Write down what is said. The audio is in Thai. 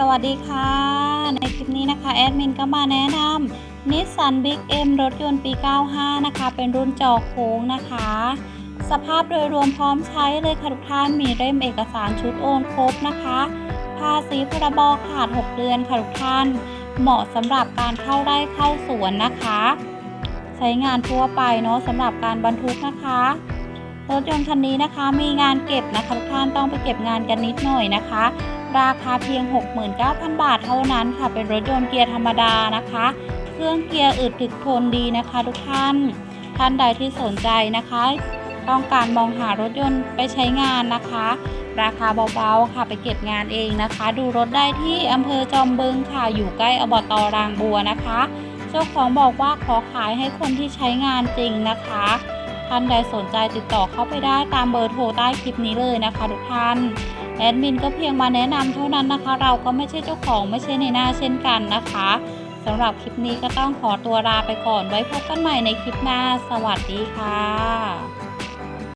สวัสดีค่ะ ในคลิปนี้นะคะ แอดมินก็มาแนะนำนิสสันบิ๊กเอ็มรถยนต์ปี 95 นะคะ เป็นรุ่นจอโค้งนะคะ สภาพโดยรวมพร้อมใช้เลยค่ะทุกท่านมีเล่มเอกสารชุดโอนครบนะคะ ภาษีพรบขาด 6 เดือนค่ะทุกท่าน เหมาะสำหรับการเข้าไร่เข้าสวนนะคะ ใช้งานทั่วไปเนาะสำหรับการบรรทุกนะคะรถยนต์คันนี้นะคะมีงานเก็บนะคะทุกท่านต้องไปเก็บงานกันนิดหน่อยนะคะ ราคาเพียง 69,000 บาทเท่านั้นค่ะ เป็นรถยนต์เกียร์ธรรมดานะคะ เครื่องเกียร์อึดถึกทนดีนะคะทุกท่าน ท่านใดที่สนใจนะคะ ต้องการมองหารถยนต์ไปใช้งานนะคะ ราคาเบาๆค่ะไปเก็บงานเองนะคะ ดูรถได้ที่อำเภอจอมบึงค่ะ อยู่ใกล้อบตรางบัวนะคะ เจ้าของบอกว่าขอขายให้คนที่ใช้งานจริงนะคะ ท่านใดสนใจติดต่อเข้าไปได้ตามเบอร์โทรใต้คลิปนี้เลยนะคะทุกท่าน แอดมินก็เพียงมาแนะนำเท่านั้นนะคะ เราก็ไม่ใช่เจ้าของไม่ใช่ในหน้าเช่นกันนะคะสำหรับคลิปนี้ก็ต้องขอตัวลาไปก่อนไว้พบกันใหม่ในคลิปหน้า สวัสดีค่ะ